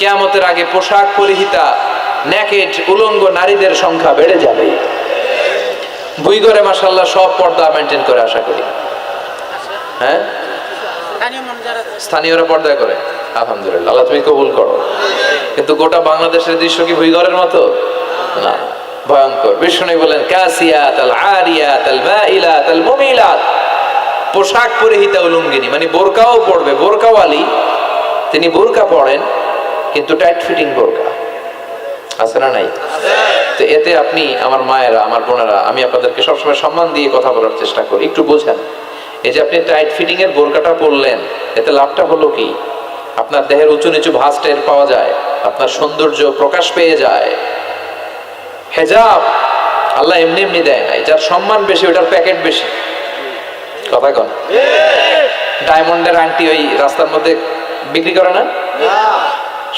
কেয়ামতের আগে পোশাক পরিহিতা ন্যাকেট উলঙ্গ নারীদের সংখ্যা বেড়ে যাবে। বুইগরে মাসাল্লাহ সব পর্দা মেনটেন করে আশা করি। হ্যাঁ? স্থানীয়রা পর্দা করে। আলহামদুলিল্লাহ, আল্লাহ তুমি কবুল করো। কিন্তু গোটা বাংলাদেশের দৃশ্য কি ভুইগরের মতো? না, ভয়ঙ্কর। বিষ্ণু বলেন, কাসিয়াত আল আরিয়াত আল মাইলাত আল মুমিলাত। পোশাক পরিহিতা উলঙ্গিনী মানে বোরকাও পড়বে বোরকাওয়ালি, তিনি বোরকা পড়েন কিন্তু টাইট ফিটিং বোরকা। আছে না নাই? তো এতে আপনি আমার মায়েরা আমার বোনেরা আমি আপনাদেরকে সবসময় সম্মান দিয়ে কথা বলার চেষ্টা করি। একটু বোঝেন এই যে আপনি টাইট ফিটিং এর বোরকাটা পরলেন এতে লাভটা হলো কি? আপনার দেহের উঁচু নিচু ভাঁজ টের পাওয়া যায় আপনার সৌন্দর্য প্রকাশ পেয়ে যায়। হেজাব আল্লাহ এমনি এমনি দেয় নাই যার সম্মান বেশি ওটার প্যাকেট বেশি। কথা কন? ডায়মন্ডের আংটি ওই রাস্তার মধ্যে বিক্রি করে না।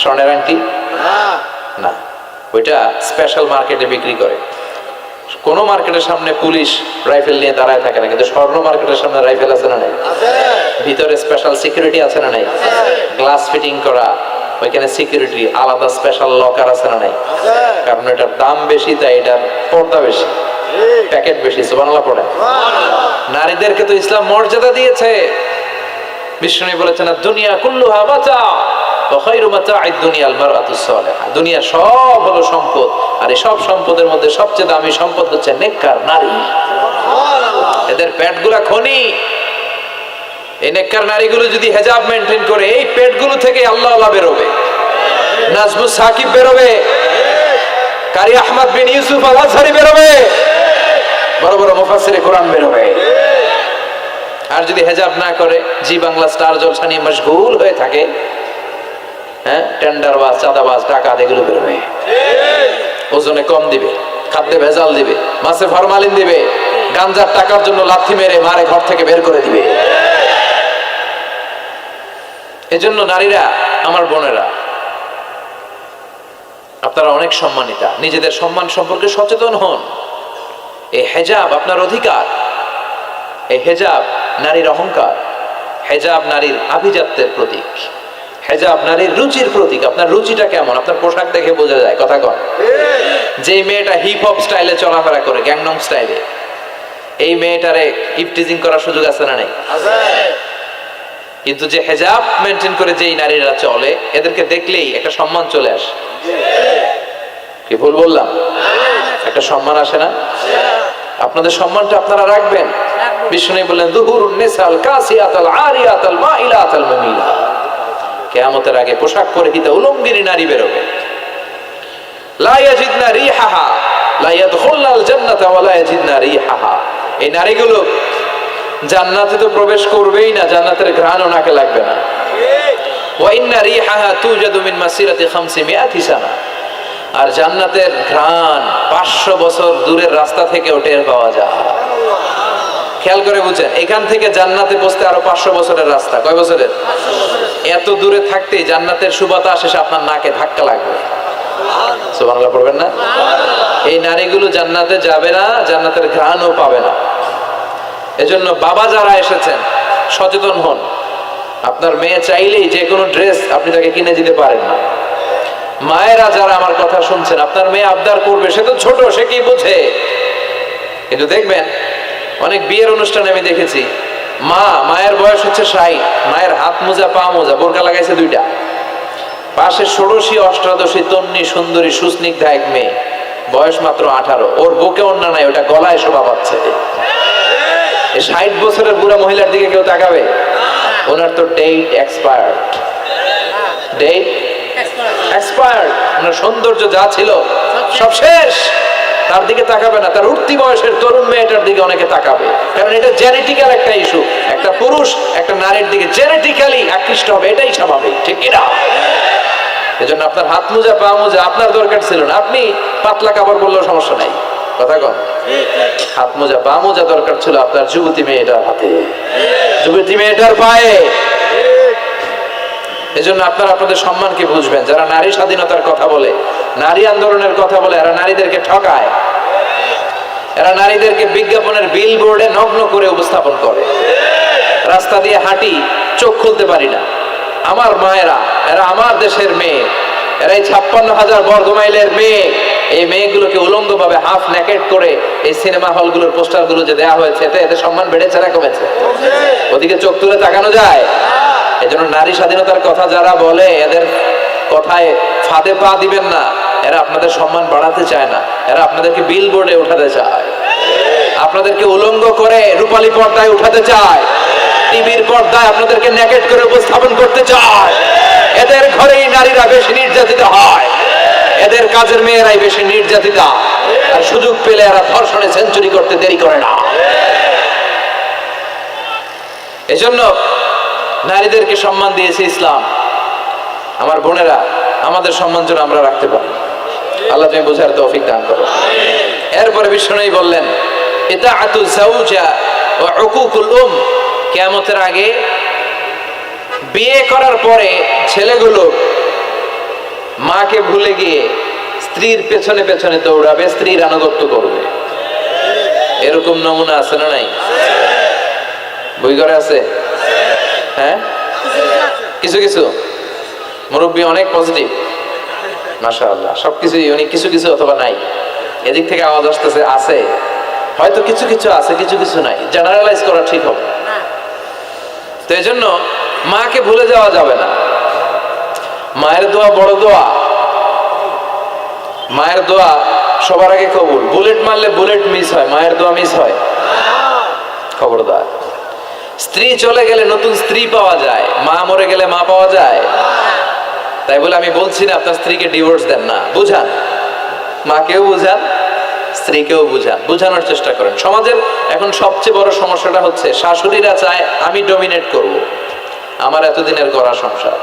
স্বর্ণের আংটি? না। ওইটা স্পেশাল মার্কেটে বিক্রি করে। কোন মার্কেটের সামনে পুলিশ রাইফেল নিয়ে দাঁড়ায় থাকে না কিন্তু স্বর্ণ মার্কেটের সামনে রাইফেল আছে না নাই? ভিতরে স্পেশাল সিকিউরিটি আছে না নাই? গ্লাস ফিটিং করা ওইখানে সিকিউরিটি আলাদা স্পেশাল লকার আছে না নাই? কারণ এটার দাম বেশি তাই এটার পর্দা বেশি। প্যাকেট বেশি সুবাংলা পড়ে নারীদেরকে তো ইসলাম মর্যাদা দিয়েছে। বিষ্ণু বলেছেন আর দুনিয়া কুল্লুহা বাঁচা দুনিয়া সব হলো সম্পদ আর এই সব সম্পদের মধ্যে সবচেয়ে দামি সম্পদ হচ্ছে নেককার নারী। এদের পেটগুলা খনি। এই নেককার নারীগুলো যদি হেজাব মেনটেন করে এই পেটগুলো থেকে আল্লাহ আল্লাহ বেরোবে। নাজমু সাকিব বেরোবে। কারি আহমদ বিন ইউসুফ আল আজহারি বেরোবে। বড় বড় মুফাসসিরে কোরআন বেরোবে। আর যদি হেজাব না করে জি বাংলা স্টার জলসা নিয়ে মশগুল হয়ে থাকে হ্যাঁ? টেন্ডারবাজ চাঁদাবাজ টাকা এগুলো বেরোবে ওজনে কম দিবে, খাদ্যে ভেজাল দিবে, মাছে ফরমালিন দিবে, গাঞ্জার টাকার জন্য লাথি মেরে মারে ঘর থেকে বের করে দিবে। এজন্য নারীরা, আমার বোনেরা, আপনারা অনেক সম্মানিতা, নিজেদের সম্মান সম্পর্কে সচেতন হন। এই হেজাব আপনার অধিকার। এই হেজাব নারীর অহংকার। হেজাব নারীর আভিজাত্যের প্রতীক। হেজাব নারীর রুচির প্রতীক আপনার রুচিটা কেমন? আপনার পোশাক দেখে বোঝা যায় কথা কন। যে মেয়েটা হিপ হপ স্টাইলে চলাফেরা করে গ্যাংনং স্টাইলে এই মেয়েটারে ইপটিজিং করার সুযোগ আছে না নেই? কিন্তু যে হেজাব মেনটেন করে যেই নারীরা চলে এদেরকে দেখলেই একটা সম্মান চলে আসে। কি ভুল বললাম? একটা সম্মান আসে না? আপনাদের সম্মানটা আপনারা রাখবেন। বিষ্ণু বললেন দুহুরুন নিসাল কাসিয়াতাল আরিয়াতাল মাইলাতাল মুমিলা। কিয়ামতের আগে পোশাক পরিহিত উলঙ্গিনী নারী বেরোবে। লা ইয়াজিদনা রিহাহা, লা ইয়াদখুলনাল জান্নাতা ওয়া লা ইয়াজিদনা রিহাহা। এই নারীগুলো জান্নাতে তো প্রবেশ করবেই না, জান্নাতের ঘ্রাণও নাকে লাগবে না। ওয়া ইন্না রিহাহা তুজাদু মাসিরাতি 500 সানা। আর জান্নাতের ঘ্রাণ পাঁচশো বছর দূরের রাস্তা থেকে টের পাওয়া যায়। খেয়াল করে বুঝেন, এখান থেকে জান্নাতে বসতে আরও পাঁচশো বছরের রাস্তা। কয় বছরের? এত দূরে থাকতে জান্নাতের সুবাতাস এসে আপনার নাকে ধাক্কা লাগবে। সুবহানাল্লাহ পড়বেন না? এই নারীগুলো জান্নাতে যাবে না, জান্নাতের ঘ্রাণও পাবে না। এজন্য বাবা যারা এসেছেন, সচেতন হন। আপনার মেয়ে চাইলেই যে কোনো ড্রেস আপনি তাকে কিনে দিতে পারেন না। মায়েরা যারা আমার কথা শুনছেন, আপনার মেয়ে আবদার করবে, সে তো ছোট, সে কি বোঝে? কিন্তু দেখবেন, অনেক বিয়ের অনুষ্ঠানে আমি দেখেছি মা মায়ের বয়স হচ্ছে ষাট। মায়ের হাত মোজা পা মোজা বোরকা লাগাইছে দুইটা। পাশে ষোড়শী অষ্টাদশী তন্নি সুন্দরী সুস্নিগ্ধা এক মেয়ে। বয়স মাত্র আঠারো। ওর বুকে অন্য নাই ওটা গলায় শোভা পাচ্ছে। এই ষাট বছরের বুড়া মহিলার দিকে কেউ তাকাবে? ওনার তো ডেট এক্সপায়ার্ড ডেট এক্সপায়ার্ড ওনার সৌন্দর্য যা ছিল সব শেষ। তার দিকে তাকাবে না। তার উঠতি বয়সের তরুণ মেয়েটার দিকে অনেকে তাকাবে। কারণ এটা জেনেটিক্যাল একটা ইস্যু একটা পুরুষ, একটা নারীর দিকে জেনেটিক্যালি আকৃষ্ট হবে, এটাই স্বাভাবিক। ঠিক কিনা আপনার হাত মোজা, পা মোজা আপনার দরকার ছিল না। আপনি পাতলা কাপড় সমস্যা নাই। কথা হাত মোজা, পা মোজা দরকার ছিল আপনার যুবতী মেয়েটার হাতে। যুবতী মেয়েটার পায়ে। এজন্য আপনারা আপনাদের সম্মানকে বুঝবেন। যারা নারী স্বাধীনতার কথা বলে, নারী আন্দোলনের কথা বলে, এরা নারীদেরকে ঠকায়। এরা নারীদেরকে বিজ্ঞাপনের বিল বোর্ডে নগ্ন করে উপস্থাপন করে। রাস্তা দিয়ে হাঁটি, চোখ খুলতে পারি না। আমার মায়েরা, এরা আমার দেশের মেয়ে। এরা এই ছাপ্পান্ন হাজার বর্গ মাইলের মেয়ে। এই মেয়েগুলোকে উলঙ্গ ভাবে হাফ ন্যাকেট করে এই সিনেমা হলগুলোর পোস্টারগুলো যে দেওয়া হয়েছে, এতে এদের সম্মান বেড়েছে না কমেছে? ওদিকে চোখ তুলে তাকানো যায়। এই জন্য নারী স্বাধীনতার কথা যারা বলে, এদের কথায় ফাঁদে পা দিবেন না। এরা আপনাদের সম্মান বাড়াতে চায় না। এরা আপনাদেরকে বিল বোর্ডে উঠাতে চায়। আপনাদেরকে উলঙ্গ করে রূপালী পর্দায় উঠাতে চায়। টিভির পর্দায় আপনাদেরকে নেকেট করে উপস্থাপন করতে চায়। এদের ঘরেই নারীরা বেশি নির্যাতিত হয়। এদের কাজের মেয়েরাই বেশি নির্যাতিতা। আর সুযোগ পেলে এরা ধর্ষণে সেঞ্চুরি করতে দেরি করে না। এজন্য নারীদেরকে সম্মান দিয়েছে ইসলাম। আমার বোনেরা, আমাদের সম্মান যেন আমরা রাখতে পারি। আল্লাহ তুমি বোঝার তৌফিক দান করো। এরপরে বিষ্ণু বললেন এটা আতু জাউজা ও উকুকুল উম। কিয়ামতের আগে বিয়ে করার পরে ছেলেগুলো মাকে ভুলে গিয়ে স্ত্রীর পেছনে পেছনে দৌড়াবে, স্ত্রীর আনুগত্য করবে। এরকম নমুনা আছে না নাই? বই করে আছে? হ্যাঁ? কিছু কিছু? মুরব্বী অনেক পজিটিভ মাশা আল্লাহ সবকিছুই উনি কিছু কিছু অথবা নাই। এদিক থেকে আওয়াজ আসতেছে আছে। হয়তো কিছু কিছু আছে কিছু কিছু নাই। জেনারেলাইজ করা ঠিক হবে। তো এই জন্য মাকে ভুলে যাওয়া যাবে না। মায়ের দোয়া বড় দোয়া। মায়ের দোয়া সবার আগে কবুল। বুলেট মারলে বুলেট মিস হয় মায়ের দোয়া মিস হয়। খবরদার। স্ত্রী চলে গেলে নতুন স্ত্রী পাওয়া যায়। মা মরে গেলে মা পাওয়া যায়। তাই বলে আমি বলছি না, আপনার স্ত্রীকে ডিভোর্স দেন না। বুঝান? মাকেও বুঝান, স্ত্রীকেও বুঝান। বুঝানোর চেষ্টা করেন। সমাজের এখন সবচেয়ে বড় সমস্যাটা হচ্ছে, শাশুড়িরা চায়, আমি ডমিনেট করব। আমার এতদিনের গড়া সংসার।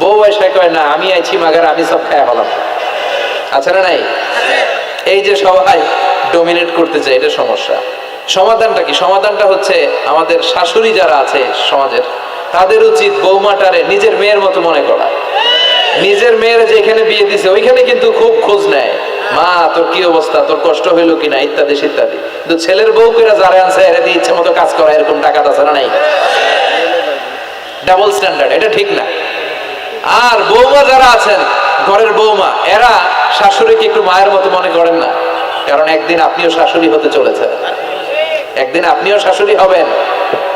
বউ এসে কয়, না, আমি আইছি, মাগার আমি সব খায় হলাম আছে না নাই? এই যে সবাই ডমিনেট করতে চায়, এটা সমস্যা। সমাধানটা কি? সমাধানটা হচ্ছে আমাদের শাশুড়ি যারা আছে সমাজের, তাদের উচিত বৌমাটারে নিজের মেয়ের মতো মনে করা। নিজের মেয়ের যেখানে বিয়ে দিছে, ওইখানে কিন্তু খুব খোঁজ নেয়। মা, তোর কি অবস্থা? তোর কষ্ট হইল কিনা? ইত্যাদি ইত্যাদি। কিন্তু ছেলের বউ করে যারা আনছে, এরা ইচ্ছে মতো কাজ করা, এরকম টাকা আছে না নাই। ডাবল স্ট্যান্ডার্ড এটা ঠিক না। আর বৌমা যারা আছেন, ঘরের বৌমা, এরা শাশুড়িকে একটু মায়ের মতো মনে করেন না। কারণ একদিন আপনিও শাশুড়ি হতে চলেছেন। একদিন আপনিও শাশুড়ি হবেন।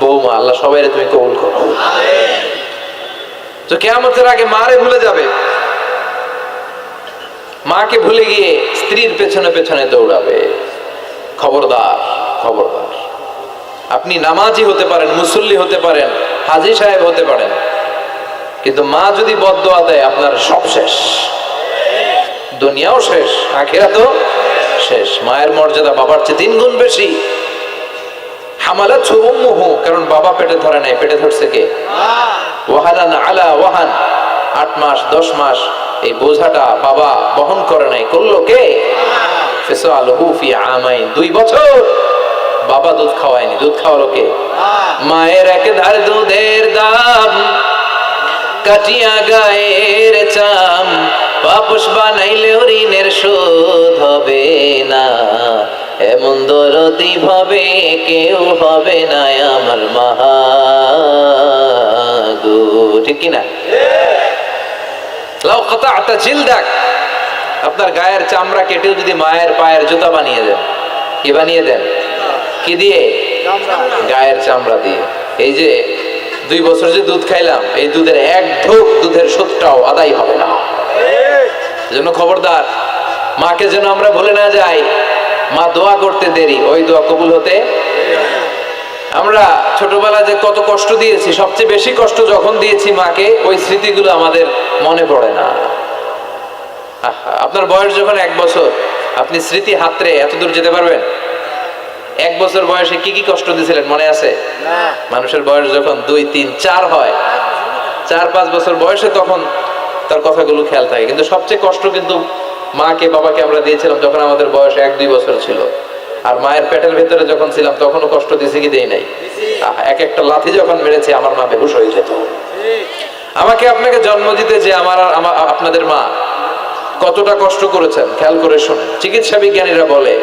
বৌমা, আল্লাহ সবাই তুমি কবুল করো। তো কেয়ামতের আগে মারে ভুলে যাবে। মাকে ভুলে গিয়ে স্ত্রীর পেছনে পেছনে দৌড়াবে। খবরদার খবরদার। আপনি নামাজি হতে পারেন, মুসল্লি হতে পারেন, হাজি সাহেব হতে পারেন। কিন্তু মা যদি বদোয়া দেয়, আপনার সব শেষ। দুনিয়াও শেষ আখেরা তো শেষ। মায়ের মর্যাদা বাবার চেয়ে তিন গুণ বেশি। হামালা ছুমুহ কারণ বাবা পেটে ধরে নাই। পেটে ধরছে কে? ওয়াহানান আলা ওয়াহান। আট মাস, দশ মাস এই বোঝাটা বাবা বহন করে নাই। করল কে? ফিসআলুহু ফি আমাইন। দুই বছর বাবা দুধ খাওয়ায়নি। দুধ খাওয়ালো কে? মায়ের এক ধার দুধের দাম, কাটিয়া গায়ের চাম। পাপস বানাইলে ঋণের শোধ হবে না। এমন দরদি ভাবে কেউ হবে না আমার মাহাগো ঠিক কিনা? লাউ কাতাআতা জিলদাক। আপনার গায়ের চামড়া কেটেও যদি মায়ের পায়ের জুতা বানিয়ে দেন কি বানিয়ে দেন? কি দিয়ে? গায়ের চামড়া দিয়ে। এই যে দুই বছর যে দুধ খাইলাম এই দুধের এক ঢোক দুধের সুদটাও আদায় হবে না। জন্য খবরদার মাকে যেন আমরা ভুলে না যাই মা দোয়া করতে দেরি ওই দোয়া কবুল হতে আমরা ছোটবেলায় যে কত কষ্ট দিয়েছি সবচেয়ে বেশি কষ্ট যখন দিয়েছি মাকে ওই স্মৃতিগুলো আমাদের মনে পড়ে না। আপনার বয়স যখন এক বছর আপনি স্মৃতি হাতরে এত দূর যেতে পারবেন? এক বছর বয়সে কি কি কষ্ট দিয়েছিলেন মনে আছে? মানুষের বয়স যখন দুই তিন চার হয় চার পাঁচ বছর বয়সে তখন তার কথাগুলো খেয়াল থাকে কিন্তু সবচেয়ে কষ্ট কিন্তু মাকে, বাবাকে আমরা দিয়েছিলাম যখন আমাদের বয়স এক, দুই বছর ছিল। আর মায়ের পেটের ভেতরে যখন ছিলাম, তখনও কষ্ট দিছি কি দেই নাই। এক একটা লাথি যখন মেরেছে, আমার মা বেহুশ হয়ে যেত। আমাকে আপনাকে জন্ম দিতে যে আমার আপনাদের মা কতটা কষ্ট করেছেন, খেয়াল করে শুনুন। চিকিৎসা বিজ্ঞানীরা বলে,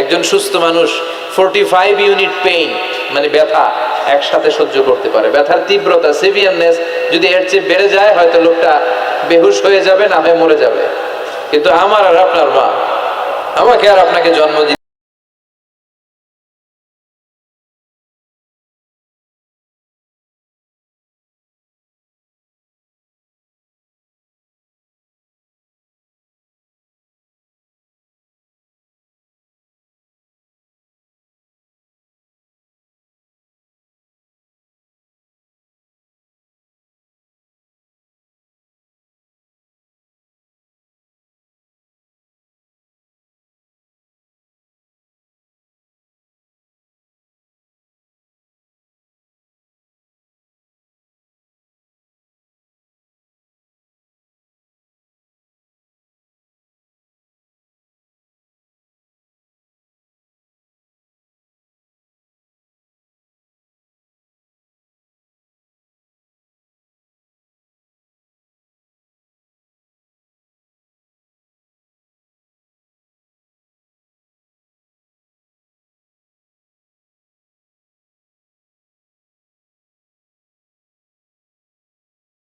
একজন সুস্থ মানুষ ফোরটি ফাইভ ইউনিট পেইন মানে ব্যথা, একসাথে সহ্য করতে পারে। ব্যথার তীব্রতা সিভিয়ারনেস যদি এর চেয়ে বেড়ে যায়, হয়তো লোকটা বেহুশ হয়ে যাবে, না হয়ে মরে যাবে। কিন্তু আমার আর আপনার মা। আমাকে আর আপনাকে জন্ম